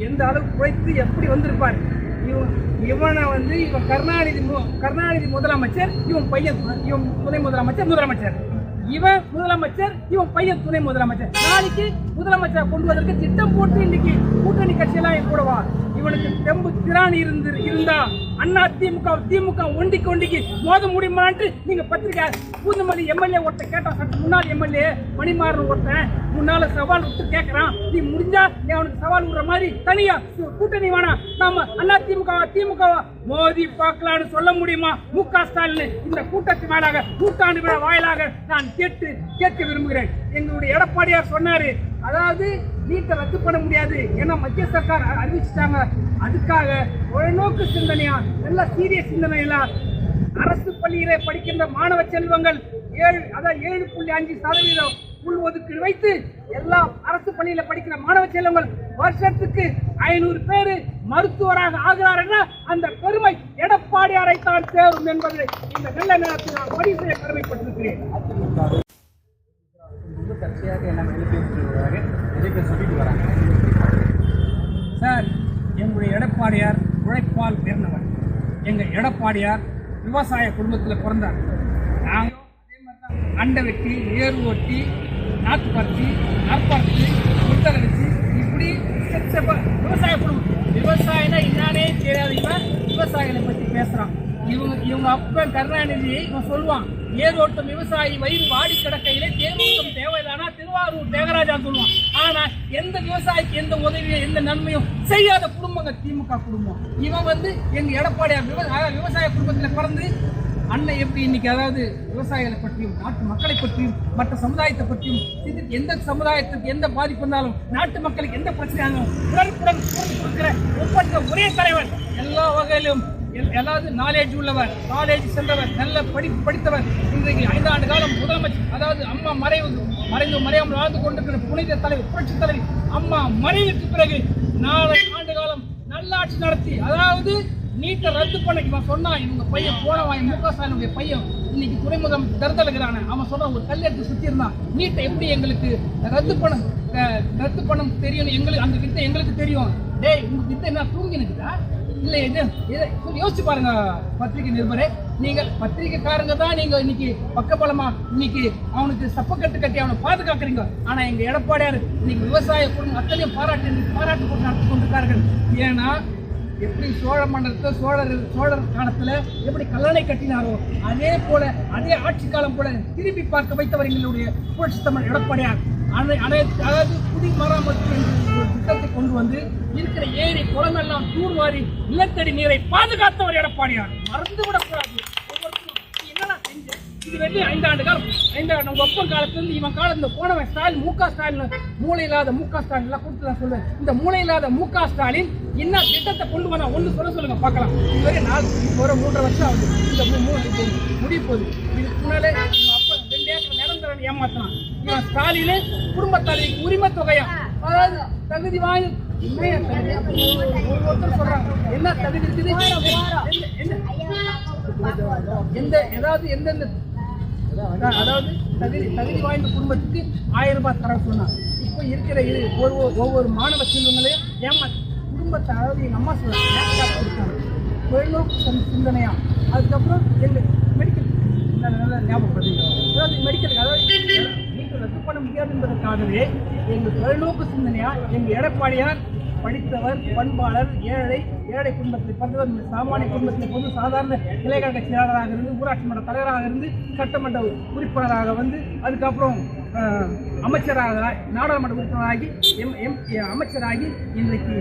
எந்த அளவுக்கு குறைத்து எப்படி வந்திருப்பார்? இவன் இவனை வந்து இவன் கருணாநிதி மு- கருணாநிதி முதலமைச்சர் இவன் பையன் இவன் துணை முதலமைச்சர் முதலமைச்சர். இவன் முதலமைச்சர் இவன் பையன் துணை முதலமைச்சர். நாளைக்கு முதலமைச்சர் கொண்டு வதற்கு திட்டம் போட்டு இன்னைக்கு கூட்டணி கட்சியெல்லாம் என் கூட வா. இவனுக்கு தெம்பு திராணி இருந்து இருந்தா அண்ணா திமுக திமுக ஒண்டிக்கு ஒண்டிக்கு மோத முடியுமான்ட்டு நீங்க பத்திரிக்கை பூந்தமல்லி எம்எல்ஏ ஒருத்தன் கேட்டான் சற்று முன்னாள் எம்எல்ஏ மணிமாறன் ஒருத்தன் முன்னால சவால் விட்டு கேட்கறான் நீ முடிஞ்சா நீ அவனுக்கு சவால் விடுற மாதிரி தனியா கூட்டணி வேணாம் நாம அண்ணா திமுக திமுக மோதி பார்க்கலான்னு சொல்ல முடியுமா? மு க ஸ்டாலின் இந்த கூட்டத்தின் மேலாக நூற்றாண்டு விழா வாயிலாக நான் கேட்டு கேட்க விரும்புகிறேன். எங்களுடைய எடப்பாடியார் சொன்னாரு அதாவது நீட்டை ரத்து பண்ண முடியாது ஏன்னா மத்திய சர்க்கார் அறிவிச்சிட்டாங்க. அதுக்காக தொலைநோக்கு சிந்தனையா? நல்ல சீரிய சிந்தனையெல்லாம் அரசு பள்ளியிலே படிக்கின்ற மாணவ செல்வங்கள் ஏழு அதாவது ஏழு புள்ளி அஞ்சு சதவீதம் உள் ஒதுக்கீடு வைத்து எல்லா அரசு பள்ளியில படிக்கிற மாணவ செல்வங்கள் வருஷத்துக்கு ஐநூறு பேரு மருத்துவராக ஆகிறார்கள் அந்த பெருமை எடப்பாடியாரை தான் சேரும் என்பதை இந்த நல்ல நேரத்தில் நான் பதிவு செய்ய கடமைப்பட்டிருக்கிறேன். ரொம்ப சொல்லிட்டு வராங்க. சார் எங்களுடைய எடப்பாடியார் உழைப்பால் உயர்ந்தவர். எங்கள் எடப்பாடியார் விவசாய குடும்பத்தில் பிறந்தார். நாங்களும் அதே மாதிரி தான் அண்டை வெட்டி ஏர் ஓட்டி நாற்று பறத்தி நற்பறிச்சு முத்தரை வச்சு இப்படி விவசாய குடும்பம். விவசாயம்னா என்னானே தெரியாதவங்க விவசாயிகளை பற்றி பேசுகிறான் இவங்க இவங்க அப்பன் கருணாநிதி இவன் சொல்லுவான் ஏரோட்டம் விவசாயி வயிறு வாடி கிடக்கையிலே தேரோட்டம் தேவைதானா? திருவாரூர் தேகராஜா சொல்லுவான். ஆனா எந்த விவசாயிக்கு எந்த உதவியும் எந்த நன்மையும் செய்யாத குடும்பங்க திமுக குடும்பம். இவன் வந்து எங்க எடப்பாடியார் விவசாய குடும்பத்தில் பிறந்து அண்ணன் எப்படி இன்னைக்கு அதாவது விவசாயிகளை பற்றியும் நாட்டு மக்களை பற்றியும் மற்ற சமுதாயத்தை பற்றியும் எந்த சமுதாயத்துக்கு எந்த பாதிப்பு வந்தாலும் நாட்டு மக்களுக்கு எந்த பிரச்சனையாலும் உடனுக்குடன் குரல் கொடுக்கிற ஒப்பற்ற ஒரே தலைவர் எல்லா வகையிலும் எல்- நாலேஜ் உள்ளவர் காலேஜ் சென்றவர் நல்ல படி படித்தவர். இன்றைக்கு ஐந்தாண்டு காலம் முதலமைச்சர் அதாவது அம்மா மறைவு மறைந்து மறையாமல் வாழ்ந்து கொண்டிருக்கிற புனித தலைவர் புரட்சி தலைவி அம்மா மறைவுக்கு பிறகு நாலு ஆண்டு காலம் நல்லாட்சி நடத்தி அதாவது நீட்டை ரத்து பண்ண இவன் சொன்னா இவங்க பையன் போனவாய் மு க ஸ்டாலினுடைய பையன் இன்னைக்கு துறைமுகம் திறந்தலுகிறான அவன் சொன்ன ஒரு கல்யாணத்தை சுத்தி இருந்தான் நீட்டை எப்படி எங்களுக்கு ரத்து பண்ண ரத்து பண்ண தெரியும் எங்களுக்கு அந்த வித்தை எங்களுக்கு தெரியும். டேய் உங்க வித்தை என்ன தூங்கி நிற்குதா இல்ல இது இதை யோசிச்சு பாருங்க பத்திரிகை நிருபரே. நீங்கள் பத்திரிகைக்காரங்க தான் நீங்க இன்னைக்கு பக்கபலமா இன்னைக்கு அவனுக்கு சப்பக்கட்டு கட்டி அவனை பாதுகாக்கிறீங்க. ஆனா எங்க எடப்பாடியார் இன்னைக்கு விவசாய குடும்பம் அத்தனையும் பாராட்டு பாராட்டு போட்டு நடத்தி கொண்டிருக்கார்கள். ஏன்னா எப்படி சோழ மண்டலத்தில் சோழர் சோழர் காலத்துல எப்படி கல்லணை கட்டினாரோ அதே போல அதே ஆட்சி காலம் போல திரும்பி பார்க்க வைத்தவர் எங்களுடைய புரட்சி தமிழ் எடப்பாடியார். அனை அனைத்து அதாவது குடிமராமத்து மராமத்து திட்டத்தை கொண்டு வந்து இருக்கிற ஏரி குளமெல்லாம் தூர்வாரி நிலத்தடி நீரை பாதுகாத்தவர் எடப்பாடியார். மறந்து விடக்கூடாது செஞ்ச? இது வெள்ளி ஐந்தாண்டு காலம். ஐந்தாண்டு உங்க ஒப்பன் காலத்துல இவன் காலம் இந்த போனவன் ஸ்டாலின் மு க ஸ்டாலின். மூளை இல்லாத மு க ஸ்டாலின் எல்லாம் கொடுத்து நான் சொல்லுவேன் இந்த மூளை இல்லாத மு க ஸ்டாலின் என்ன திட்டத்தை கொண்டு வந்தா? ஒன்று சொல்ல சொல்லுங்க பார்க்கலாம். இதுவரை நாலு ஒரு மூன்றரை வருஷம் ஆகுது. இந்த மூணு மூ- முடிய போகுது. இதுக்கு முன்னாலே அப்ப ரெண்டு ஏக்கர் நிரந்தரம் ஏமாத்தினான். இவன் ஸ்டாலின் குடும்ப தலைவிக்கு உரிமை தொகையா? அதாவது தகுதி சொல்றாங்க. என்ன தகுதி எந்த ஏதாவது எந்தெந்த அதாவது தகுதி தகுதி வாய்ந்த குடும்பத்துக்கு ஆயிரம் ரூபாய் தர சொன்னாங்க. இப்போ இருக்கிற இது ஒரு ஒரு- ஒவ்வொரு மாணவ செல்வங்களையும் ஏமா குடும்பத்தை அதாவது எங்கள் அம்மா தொழில்நோக்கு சிந்~ சிந்தனையா? அதுக்கப்புறம் எங்கள் மெடிக்கல் ஞாபகப்படுத்துங்க அதாவது மெடிக்கல் அதாவது ரத்து பண்ண முடியாது என்பதற்காகவே எங்கள் தொலைநோக்கு சிந்தனையா எங்கள் எடப்பாடியார் படித்தவர் பண்பாளர் ஏழை ஏழை குடும்பத்தில் பிறந்தவர் சாமானிய குடும்பத்தில் பொது சாதாரண இளைஞர் செயலாளராக இருந்து ஊராட்சி மன்ற தலைவராக இருந்து சட்டமன்ற உறுப்பினராக வந்து அதுக்கப்புறம் அமைச்சராக நாடாளுமன்ற உறுப்பினராகி எம் எம் அமைச்சராகி இன்றைக்கு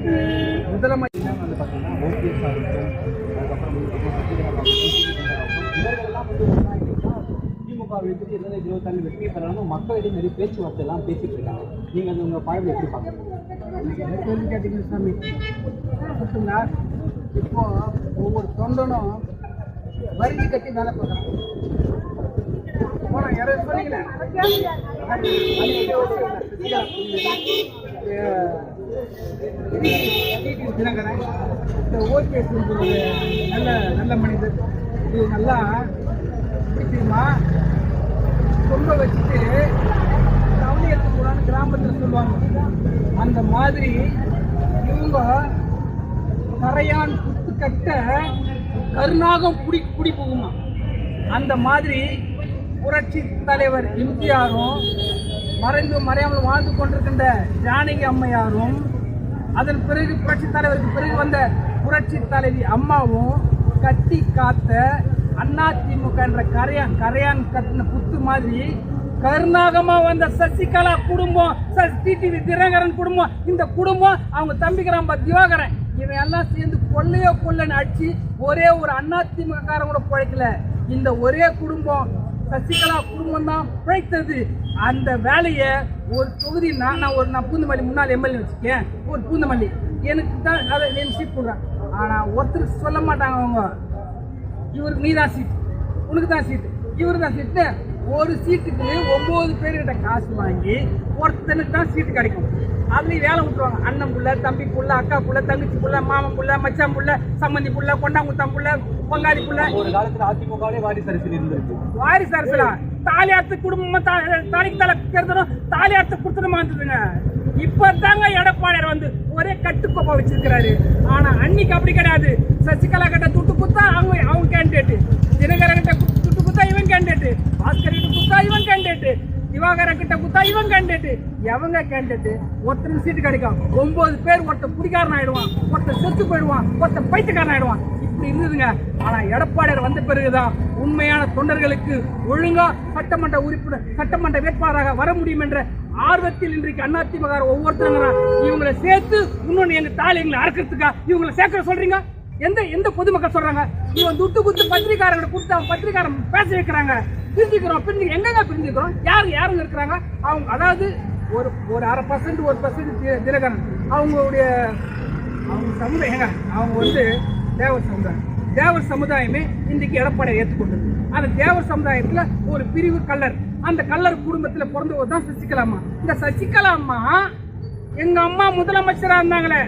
முதலமைச்சர். வந்து பார்த்தீங்கன்னா ஓபிஎஸ் எடுத்துட்டு எதாவது இருபத்தாண்டு வெற்றி பெறணும் மக்களிடையே நிறைய பேச்சுவார்த்தை எல்லாம் பேசிட்டு இருக்காங்க நீங்கள் அது உங்கள் பார்வை எப்படி பார்க்குறீங்க? கேட்டீங்க சாமி இப்போ ஒவ்வொரு தொண்டனும் வரிஞ்சு கட்டி வேலை பார்க்குறான் போன யாராவது சொன்னீங்களே? தினகரன் இந்த ஓபிஎஸ் நல்ல நல்ல மனிதர். இது நல்லா எப்படி தெரியுமா சொம்ப வச்சுட்டு கவனியத்து கூடான்னு கிராமத்தில் சொல்லுவாங்க. அந்த மாதிரி இவங்க கரையான் குத்து கட்ட கருணாகம் குடி குடி போகுமா? அந்த மாதிரி புரட்சி தலைவர் எம்ஜிஆரும் மறைந்து மறையாமல் வாழ்ந்து கொண்டிருக்கின்ற ஜானகி அம்மையாரும் அதன் பிறகு புரட்சி தலைவருக்கு பிறகு வந்த புரட்சி தலைவி அம்மாவும் கட்டி காத்த அதிமுக என்ற கரையான் கரையான் கட்டின புத்து மாதிரி கருணாகமா வந்த சசிகலா குடும்பம் டிடிவி தினகரன் குடும்பம் இந்த குடும்பம் அவங்க தம்பிக்கிறான் திவாகரன். இவன் எல்லாம் சேர்ந்து கொள்ளையோ கொள்ளைன்னு அடிச்சு ஒரே ஒரு அதிமுக காரன் கூட பிழைக்கல. இந்த ஒரே குடும்பம் சசிகலா குடும்பம் தான் பிழைத்தது. அந்த வேலையை ஒரு தொகுதி நான் நான் ஒரு நான் பூந்தமல்லி முன்னாள் எம்எல்ஏ வச்சுக்கேன். ஒரு பூந்தமல்லி. எனக்கு தான் அதை నేను சீட் போடுறேன். ஆனால் ஒருத்தருக்கு சொல்ல மாட்டாங்க அவங்க. இவருக்கு நீ தான் சீட் உனக்கு தான் சீட்டு இவருக்கு தான் சீட்டு ஒரு சீட்டுக்கு ஒன்பது பேர்கிட்ட காசு வாங்கி ஒருத்தனுக்கு தான் சீட்டு கிடைக்கும். அதுலேயும் வேலை விட்டுருவாங்க. அண்ணன் புள்ள தம்பி புள்ள அக்கா புள்ள தங்கச்சி புள்ள மாமன் புள்ள மச்சான் புள்ள சம்மந்தி புள்ள கொண்டாங்குத்தம் புள்ள பங்காளி புள்ள. ஒரு காலத்துல அதிமுகவே வாரிசு அரசியல் இருந்திருக்கு. வாரிசு அரசுல தாலி அறுத்து குடும்பமா தாலிக்கு தலை கருதணும் தாலி அறுத்து கொடுத்துருமா இருந்ததுங்க இப்பதாங்க எடப்பாடியார் வந்து ஒரே கட்டுக்கோப்பா வச்சிருக்கிறாரு. ஆனா அன்னைக்கு அப்படி கிடையாது. சசிகலா கிட்ட துட்டு குத்தா அவங்க அவங்க கேண்டிடேட் தினகரன் கிட்ட துட்டு குத்தா இவன் கேண்டிடேட் பாஸ்கர் கிட்ட குத்தா இவன் கேண்டிடேட் திவாகரன் கிட்ட குத்தா இவன் கேண்டிடேட் எவங்க கேண்டிடேட் ஒருத்தருக்கு சீட்டு கிடைக்கும். ஒன்பது பேர் ஒருத்தர் குடிகாரன் ஆயிடுவான். ஒருத்தர் செத்து போயிடுவான். ஒருத்தர் பைத்தியக்காரன் ஆயிடுவான். இப்படி இருந்ததுங்க. ஆனா எடப்பாடியார் வந்த பிறகுதான் உண்மையான தொண்டர்களுக்கு ஒழுங்கா சட்டமன்ற உறுப்பினர் சட்டமன்ற வேட்பாளராக வர முடியும் என்ற ஆர்வத்தில் இன்றைக்கு அதிமுக ஒவ்வொருத்தரும் இவங்களை சேர்த்து இன்னொன்னு எங்க தாலி எங்களை அறுக்கிறதுக்கா இவங்களை சேர்க்க சொல்றீங்க? எந்த எந்த பொதுமக்கள் சொல்றாங்க? இவன் துட்டு குத்து பத்திரிகாரங்களை கொடுத்து அவன் பத்திரிக்காரன் பேச வைக்கிறாங்க. பிரிஞ்சுக்கிறோம். பிரிஞ்சு எங்கெங்க பிரிஞ்சுக்கிறோம்? யார் யாருங்க இருக்கிறாங்க? அவங்க அதாவது ஒரு ஒரு அரை பர்சன்ட் ஒரு பர்சன்ட் தினகரன். அவங்களுடைய அவங்க சமுதாயங்க அவங்க வந்து தேவ சமுதாயம். தேவர் சமுதாயமே இன்றைக்கு எடப்பாடியை ஏற்றுக்கொண்டது. அந்த தேவர் சமுதாயத்துல ஒரு பிரிவு கல்லர். அந்த கல்லர் குடும்பத்துல பிறந்தவர் தான் சசிகலா அம்மா இந்த சசிகலா அம்மா எங்க அம்மா முதலமைச்சரா இருந்தாங்களே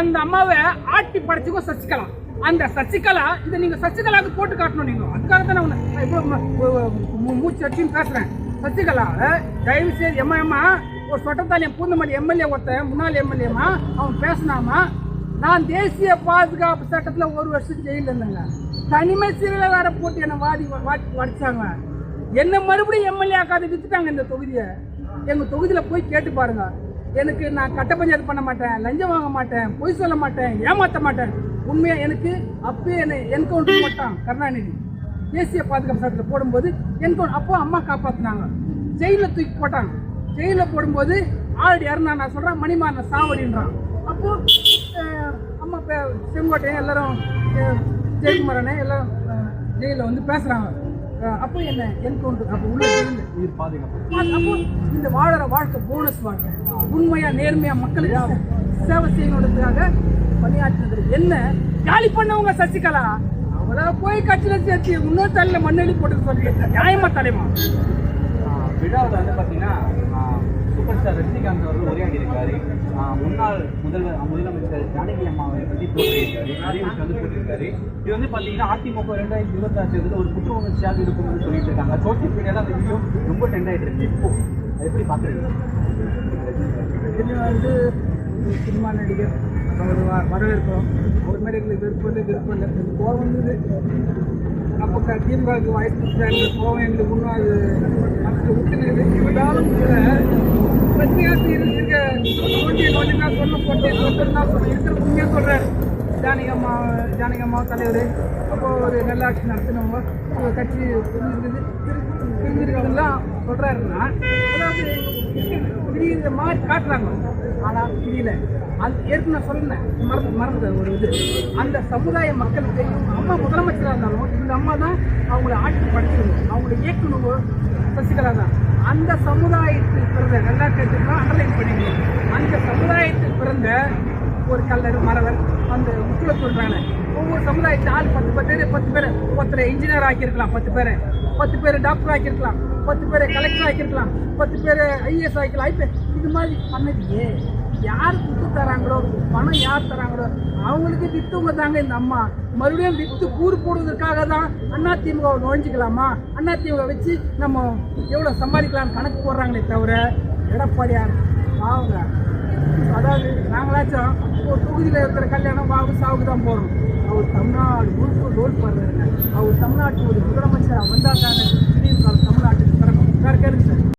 அந்த அம்மாவை ஆட்டி படைச்சுக்கோ சசிகலா. அந்த சசிகலா இதை நீங்க சசிகலாவுக்கு போட்டு காட்டணும் நீங்க. அதுக்காக தான் நான் இவ்வளவு மூச்சு அடிச்சுன்னு பேசுறேன். சசிகலா தயவு செய்து எம்மா எம்மா ஒரு சொட்டத்தாலியம் பூந்தமல்லி எம்எல்ஏ ஒருத்தன் முன்னாள் எம்எல்ஏமா அவன் பேசினாமா நான் தேசிய பாதுகாப்பு சட்டத்தில் ஒரு வருஷம் ஜெயிலில் இருந்தேங்க. தனிமை சிறையில் வேற போட்டு என்னை வாதி வாட்டி வடிச்சாங்க. என்னை மறுபடியும் எம்எல்ஏ ஆக்காத வித்துட்டாங்க இந்த தொகுதியை. எங்கள் தொகுதியில் போய் கேட்டு பாருங்க. எனக்கு நான் கட்ட பஞ்சாயத்து பண்ண மாட்டேன் லஞ்சம் வாங்க மாட்டேன் பொய் சொல்ல மாட்டேன் ஏமாற்ற மாட்டேன். உண்மையாக எனக்கு அப்பயே என்னை என்கவுண்டர் போட்டான் கருணாநிதி. தேசிய பாதுகாப்பு சட்டத்தில் போடும்போது என்கவுண்டர் அப்போ அம்மா காப்பாற்றினாங்க ஜெயிலில் தூக்கி போட்டாங்க. ஜெயிலில் போடும்போது ஆல்ரெடி இறந்தா நான் சொல்கிறேன் மணிமாறன் சாவடின்றான். அப்போ அம்மா பே- செங்கோட்டையன் எல்லாரும் ஜெயக்குமாரனே எல்லாம் ஜெயிலில் வந்து பேசுறாங்க. அஹ், அப்போ என்ன என்கவுண்டர் அப்போ உள்ள உயிர் பாதுகாப்பு. அப்போ இந்த வாழற வாழ்க்கை போனஸ் வாழ்க்கை. உண்மையா நேர்மையா மக்களுக்கு சேவை செய்யணுன்றதுக்காக பணியாற்றினது. என்ன? காலி பண்ணவங்க சசிகலா. அவளை போய் கட்சியில சேர்த்து இன்னொரு தலையில மண்ணெளி போட்டு சொல்லி நியாயமா தலைமா? விழாவில் வந்து பார்த்தீங்கன்னா சூப்பர் ஸ்டார் ரஜினிகாந்த் அவர்கள் உரையாடி இருக்காரு முன்னாள் முதல்வர் முதலமைச்சர் ஜானகி அம்மாவை பற்றி போட்டிருக்காரு. நிறைய விஷயம் வந்து போட்டிருக்காரு. இது வந்து பார்த்தீங்கன்னா அதிமுக ரெண்டாயிரத்தி இருபத்தாறு தேர்தலில் ஒரு குற்ற உணர்ச்சியாக இருக்கும்னு சொல்லிட்டு இருக்காங்க. சோசியல் மீடியாவில் அந்த வீடியோ ரொம்ப ட்ரெண்ட் ஆகிட்டு இருக்கு. இப்போ எப்படி பார்க்குறீங்க இது வந்து சினிமா நடிகர். அவர் வ- வரவேற்கிறோம் ஒரு மாதிரி எங்களுக்கு விருப்பம் இல்லை விருப்பம் இல்லை. கோவம் வந்தது. அப்போ திமுகவுக்கு வாய்ப்பு கோவம் எங்களுக்கு இன்னும் அது மனசில் விட்டுனுது இருந்தாலும் கூட பிரச்சனையாக இருக்க சொல்லுங்க சொல்லு சொன்ன போட்டு சொன்னா சொல்ல இருக்கிற உண்மையாக சொல்கிறார் ஜானகம்மா ஜானகம்மா தலைவர் அப்போ ஒரு நல்ல ஆட்சி நடத்தினவங்க கட்சி பிரிஞ்சிருக்குது பிரிஞ்சிருக்கிறதுலாம் சொல்கிறாருன்னா அதாவது பிரியுற மாதிரி காட்டுறாங்க. ஆனால் புரியல. அது ஏற்கனவே சொன்னேன் மறந்து மறந்த ஒரு இது. அந்த சமுதாய மக்களுக்கு அம்மா முதலமைச்சராக இருந்தாலும் இந்த அம்மா தான் அவங்கள ஆட்சி படுத்தணும் அவங்கள இயக்கணும் சசிகலா தான். அந்த சமுதாயத்தில் பிறந்த நல்லா கேட்டுக்கலாம் அண்டர்லைன் பண்ணிக்கணும் அந்த சமுதாயத்தில் பிறந்த ஒரு கல்லர் மறவர் அந்த முக்கிய சொல்றாங்க. ஒவ்வொரு சமுதாயத்தில் ஆள் பத்து பத்து பேர் பத்து பேர். ஒருத்தரை இன்ஜினியர் ஆக்கியிருக்கலாம் பத்து பேரை. பத்து பேர் டாக்டர் ஆக்கியிருக்கலாம் பத்து பேரை கலெக்டர் ஆக்கியிருக்கலாம் பத்து பேர் ஐஏஎஸ் ஆக்கிக்கலாம் ஐபிஎஸ் இது மாதிரி அமைதியே யார் குத்து தராங்களோ பணம் யார் தராங்களோ அவங்களுக்கு வித்துவங்க தாங்க இந்த அம்மா. மறுபடியும் வித்து கூறு போடுவதற்காக தான் அண்ணா திமுக நுழைஞ்சிக்கலாமா? அண்ணா திமுக வச்சு நம்ம எவ்வளோ சம்பாதிக்கலாம்னு கணக்கு போடுறாங்களே தவிர எடப்பாடியார் பாவங்க. அதாவது நாங்களாச்சும் ஒரு தொகுதியில் இருக்கிற கல்யாணம் வாவு சாவுக்கு தான் போகிறோம் அவர் தமிழ்நாடு முழுக்க ரோல் பண்ணுறாங்க அவர் தமிழ்நாட்டு ஒரு முதலமைச்சராக வந்தால் தானே